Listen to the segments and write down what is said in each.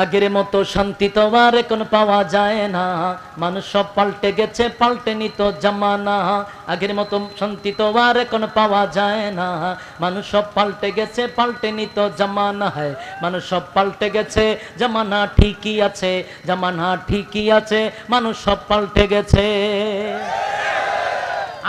আগের মতো শান্তি তো আর এখন পাওয়া যায় না। মানুষ সব পাল্টে গেছে, পাল্টে নিত জামানা। আগের মতো শান্তি তো আর এখন পাওয়া যায় না। মানুষ সব পাল্টে গেছে, পাল্টে নিত জামানা। হয়, মানুষ সব পাল্টে গেছে, জামানা ঠিকই আছে, জামানা ঠিকই আছে, মানুষ সব পাল্টে গেছে।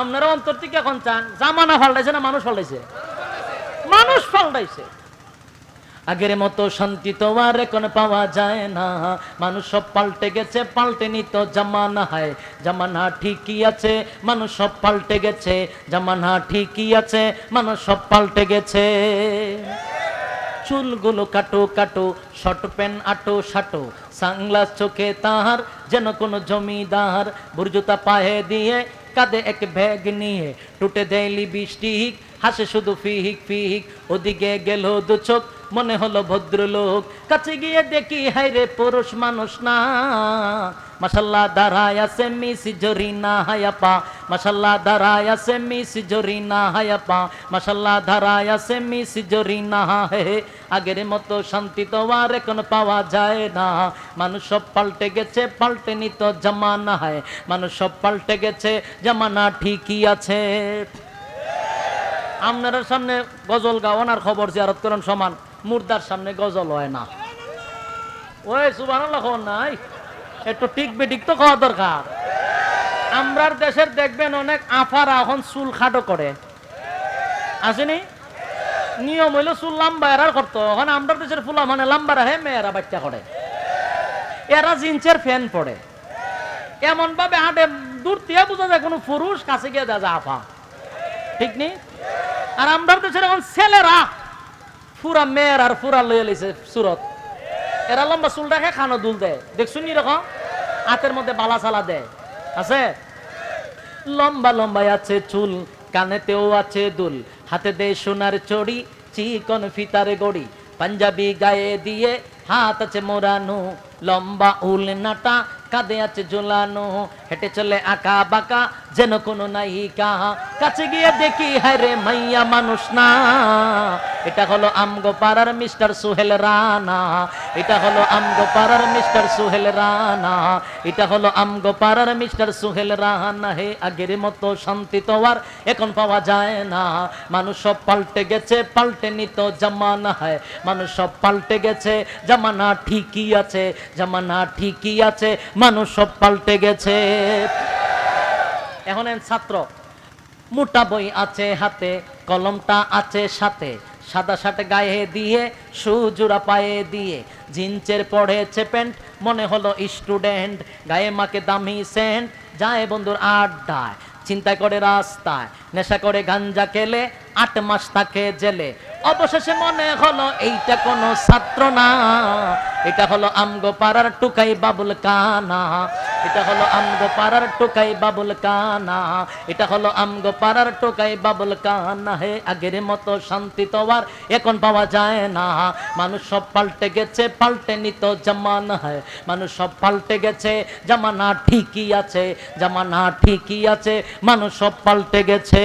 আপনারা অন্তর থেকে এখন চান, জামানা পাল্টাইছে না মানুষ পাল্টাইছে? মানুষ পাল্টাইছে। আগের মতো শান্তি তো আর এখন পাওয়া যায় না। মানুষ সব পাল্টে গেছে, পাল্টে নিত জামানা হয়। জামানা ঠিকই আছে, মানুষ সব পাল্টে গেছে। জামানা ঠিকই আছে, মানুষ সব পাল্টে গেছে। চুলগুলো কাটো কাটো, শর্ট প্যান্ট আটো সাটো সাংলাস চোখে তাহার যেন কোনো জমিদার। বুর্জুতা পায়ে দিয়ে কাঁধে এক ব্যাগ নিয়ে, টুটে দেয়লি বৃষ্টি হাসে শুধু ফিহিক ফিহিক, ওদিকে গেল দু চোখ, মনে হলো ভদ্রলোক। কাছে গিয়ে দেখি হাই রে পুরুষ মানুষ না। মাসাল্লাহ দাঁড়ায় আছে মিস জরিনা হায়াপা। মাসাল্লাহ দাঁড়ায় আছে মিস জরিনা হায়াপা। মাসাল্লাহ দাঁড়ায় আছে মিস জরিনা, হে আগের মতো শান্তি তো আর এখন পাওয়া যায় না। মানুষ সব পাল্টে গেছে, পাল্টে নিত জামানা হয় মানুষ সব পাল্টে গেছে, জামানা ঠিকই আছে। আপনার সামনে গজল গাওয়ান আর খবর জিয়ারত করেন সমান। মুর্দার সামনে গজল হয় না। ওই সুবান নাই? একটু টিক বেটিক তো খাওয়া দরকার। আমরার দেশের দেখবেন অনেক আফারা এখন চুল খাটো করে। আসেনি? নিয়ম হইল চুল লাম্বা এরার করতো এখন আমরার দেশের ফুলা মানে লাম্বা রাখে মেয়েরা বাচ্চা করে। এরা জিন্সের ফ্যান পড়ে এমন ভাবে হাঁটে, দূর থেকে বোঝা যায় কোনো পুরুষ কাছে গিয়ে দেখা যায় আফা। ঠিক নেই আর আমরা দেশের এখন ছেলেরা। ফুরা মেয়ের আর ফুরা লইয়া লইছে সুরত। এরা লম্বা চুল রাখে খানো দুল দেয়। দেখছুন নি রকম হাতের মধ্যে বালা সালা দেয়। আছে? লম্বা লম্বা আছে চুল, কানেতেও আছে দুল। হাতে দে সোনার চড়ি, চিকন ফিতারে গড়ি। পাঞ্জাবি গায়ে দিয়ে হাত আছে মোরানো। লম্বা উল নাটা কাঁধে আছে ঝোলানো, হেঁটে চলে আঁকা বাঁকা, যেন কোনো নায়িকা কাছে গিয়ে দেখি হ্যাঁ রে মাইয়া মানুষ না। এটা হলো আমগো পাড়ার মিস্টার সুহেল রানা। এটা হলো আমগো পাড়ার মিস্টার সুহেল রানা। এটা হলো আমগো পাড়ার মিস্টার সুহেল রানা। হে আগের মতো শান্তি তো আর এখন পাওয়া যায় না। মানুষ সব পাল্টে গেছে, পাল্টে নিত জামানা। হয়, মানুষ সব পাল্টে গেছে, জামানা ঠিকই আছে, জামানা ঠিকই আছে। মানুষ সব পাল্টে গেছে। এখন ছাত্র, মোটা বই আছে হাতে, কলমটা আছে সাথে, সাদা শার্ট গায়ে দিয়ে, সুজুরা পায়ে দিয়ে জিন্সের পড়েছে প্যান্ট মনে হলো স্টুডেন্ট, গায়ে মাকে দামি সেন্ট, যায় বন্ধুর আড্ডায়, চিন্তা করে রাস্তায়, নেশা করে গাঞ্জা খেলে, আট মাস থাকে জেলে অবশেষে মনে হলো, এইটা কোনো ছাত্র না। এটা হলো আমগো পাড়ার টুকাই বাবুল কানা। এটা হলো আমগো পাড়ার টুকাই বাবুল কানা। এটা হলো আমগো পাড়ার টুকাই বাবুল কানা। হে, আগের মতো শান্তি তো আর এখন পাওয়া যায় না। মানুষ সব পাল্টে গেছে, পাল্টে নিত জামানা। হয় মানুষ সব পাল্টে গেছে, জামানা ঠিকই আছে, জামানা ঠিকই আছে, মানুষ সব পাল্টে গেছে।